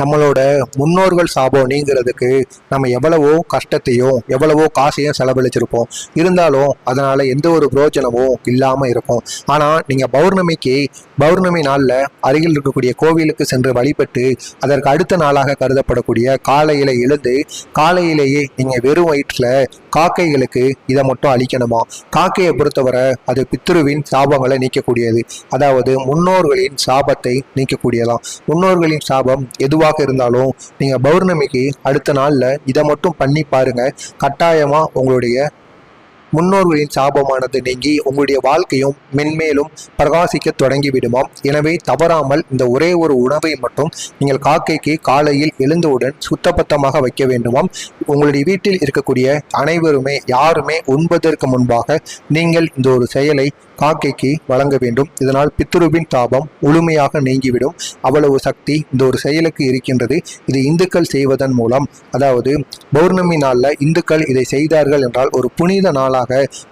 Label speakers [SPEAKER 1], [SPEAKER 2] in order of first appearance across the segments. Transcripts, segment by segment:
[SPEAKER 1] நம்மளோட முன்னோர்கள் சாபம் நீங்கிறதுக்கு நம்ம எவ்வளவோ கஷ்டத்தையும் எவ்வளவோ காசையும் செலவழிச்சிருப்போம். இருந்தாலும் அதனால் எந்த ஒரு பிரயோஜனமும் இல்லாமல் இருக்கும். ஆனால் நீங்கள் பௌர்ணமிக்கு பௌர்ணமி நாளில் அருகில் இருக்கக்கூடிய கோவிலுக்கு சென்று வழிபட்டு அதற்கு அடுத்த நாளாக கருதப்படக்கூடிய காலையில் எழுந்து காலையிலேயே நீங்கள் வெறும் வயிற்றில் காக்கைகளுக்கு இதை மட்டும் அளிக்கணுமா காக்கையை பொறுத்தவரை அது பித்ருவின் சாபங்களை நீக்கக்கூடியது. அதாவது முன்னோர்களின் சாபத்தை நீக்கக்கூடியதாம் முன்னோர்களின் சாபம் எதுவாக இருந்தாலும் நீங்கள் பௌர்ணமிக்கு அடுத்த நாளில் இதை மட்டும் பண்ணி பாருங்க. கட்டாயமாக உங்களுடைய முன்னோர்களின் சாபமானது நீங்கி உங்களுடைய வாழ்க்கையும் மென்மேலும் பிரகாசிக்க தொடங்கிவிடுமாம் எனவே தவறாமல் இந்த ஒரே ஒரு உணவை மட்டும் நீங்கள் காக்கைக்கு காலையில் எழுந்தவுடன் சுத்தபத்தமாக வைக்க வேண்டுமாம் உங்களுடைய வீட்டில் இருக்கக்கூடிய அனைவருமே யாருமே உண்பதற்கு முன்பாக நீங்கள் இந்த ஒரு செயலை காக்கைக்கு வழங்க வேண்டும். இதனால் பித்ருவின் தாபம் முழுமையாக நீங்கிவிடும். அவ்வளவு சக்தி இந்த ஒரு செயலுக்கு இருக்கின்றது. இது இந்துக்கள் செய்வதன் மூலம். அதாவது பௌர்ணமி நாளில் இந்துக்கள் இதை செய்தார்கள் என்றால் ஒரு புனித நாளாக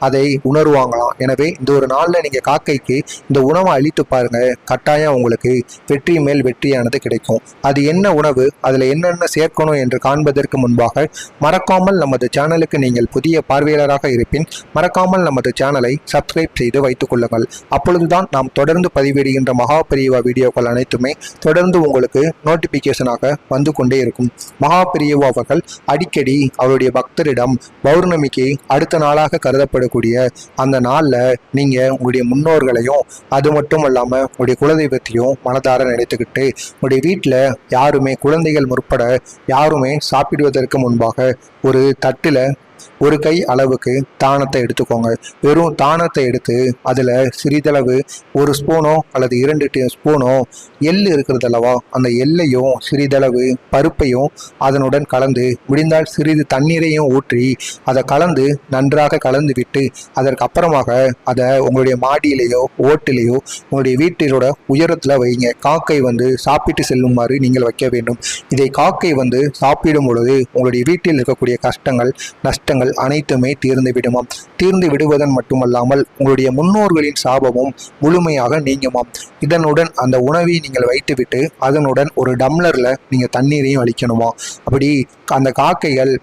[SPEAKER 1] அதை உணர்வாங்களாம். எனவே இந்த ஒரு நாளில் நீங்கள் காக்கைக்கு இந்த உணவை அளித்து பாருங்க. கட்டாயம் உங்களுக்கு வெற்றி மேல் வெற்றியானது கிடைக்கும். அது என்ன உணவு? அதில் என்னென்ன சேர்க்கணும் என்று காண்பதற்கு முன்பாக மறக்காமல் நமது சேனலுக்கு நீங்கள் புதிய பார்வையாளராக இருப்பின் மறக்காமல் நமது சேனலை சப்ஸ்கிரைப் செய்து வைத்து வைத்துக் கொள்ளுங்கள். அப்பொழுதுதான் நாம் தொடர்ந்து பதிவிடுகின்ற மகா பிரிவா வீடியோக்கள் அனைத்துமே தொடர்ந்து உங்களுக்கு நோட்டிபிகேஷனாக வந்து கொண்டே இருக்கும். மகா பிரிவு அவர்கள் அடிக்கடி அவருடைய பக்தரிடம் பௌர்ணமிக்கு அடுத்த நாளாக கருதப்படக்கூடிய அந்த நாளில் நீங்கள் உங்களுடைய முன்னோர்களையும் அது மட்டும் இல்லாமல் உங்களுடைய குலதெய்வத்தையும் மனதார நினைத்துக்கிட்டு உங்களுடைய வீட்டில் யாருமே குழந்தைகள் முற்பட யாருமே சாப்பிடுவதற்கு முன்பாக ஒரு தட்டில் ஒரு கை அளவுக்கு தானத்தை எடுத்துக்கோங்க. வெறும் தானத்தை எடுத்து அதில் சிறிதளவு ஒரு ஸ்பூனோ அல்லது இரண்டு டீ ஸ்பூனோ எள் இருக்கிறது அல்லவா அந்த எள்ளையும் சிறிதளவு பருப்பையும் அதனுடன் கலந்து முடிந்தால் சிறிது தண்ணீரையும் ஊற்றி அதை கலந்து நன்றாக கலந்து விட்டு அதற்கு அப்புறமாக அதை உங்களுடைய மாடியிலேயோ ஓட்டிலேயோ உங்களுடைய வீட்டிலோட உயரத்தில் வைங்க. காக்கை வந்து சாப்பிட்டு செல்லுமாறு நீங்கள் வைக்க வேண்டும். இதை காக்கை வந்து சாப்பிடும் பொழுது உங்களுடைய வீட்டில் இருக்கக்கூடிய கஷ்டங்கள் நஷ்டங்கள் அனைத்துமே தீர்ந்து விடுமாம். தீர்ந்து விடுவதன் மட்டுமல்லாமல் உங்களுடைய முன்னோர்களின் சாபமும் முழுமையாக நீங்குமாம். இதனுடன் அந்த உணவை நீங்கள் வைத்துவிட்டு அதனுடன் ஒரு டம்ளர்ல நீங்க தண்ணீரையும் அளிக்கணுமா? அப்படி அந்த காக்கைகள்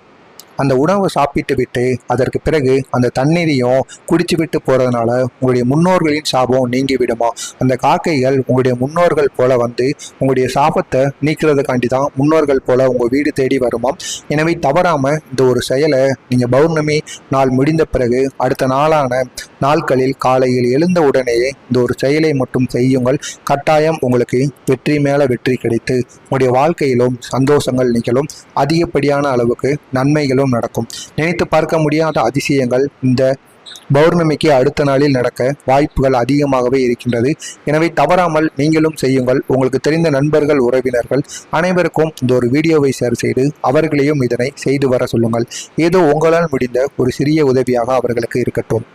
[SPEAKER 1] அந்த உணவை சாப்பிட்டு விட்டு அதற்கு பிறகு அந்த தண்ணீரையும் குடிச்சு விட்டு போறதுனால உங்களுடைய முன்னோர்களின் சாபம் நீங்கி விடுமா? அந்த காக்கைகள் உங்களுடைய முன்னோர்கள் போல வந்து உங்களுடைய சாபத்தை நீக்கிறதுக்காண்டி தான் முன்னோர்கள் போல உங்க வீடு தேடி வருமா? எனவே தவறாம இந்த ஒரு செயலை நீங்க பௌர்ணமி நாள் முடிந்த பிறகு அடுத்த நாளான நாட்களில் காலையில் எழுந்த உடனேயே இந்த ஒரு செயலை மட்டும் செய்யுங்கள். கட்டாயம் உங்களுக்கு வெற்றி மேல வெற்றி கிடைத்து உங்களுடைய வாழ்க்கையிலும் சந்தோஷங்கள் நிகழும். அதிகப்படியான அளவுக்கு நன்மைகளும் நடக்கும். நினைத்து பார்க்க முடியாத அதிசயங்கள் இந்த பௌர்ணமிக்கு அடுத்த நாளில் நடக்க வாய்ப்புகள் அதிகமாகவே இருக்கின்றது. எனவே தவறாமல் நீங்களும் செய்யுங்கள். உங்களுக்கு தெரிந்த நண்பர்கள் உறவினர்கள் அனைவருக்கும் இந்த ஒரு வீடியோவை ஷேர் செய்து அவர்களையும் இதனை செய்து வர சொல்லுங்கள். ஏதோ உங்களால் முடிந்த ஒரு சிறிய உதவியாக அவர்களுக்கு இருக்கட்டும்.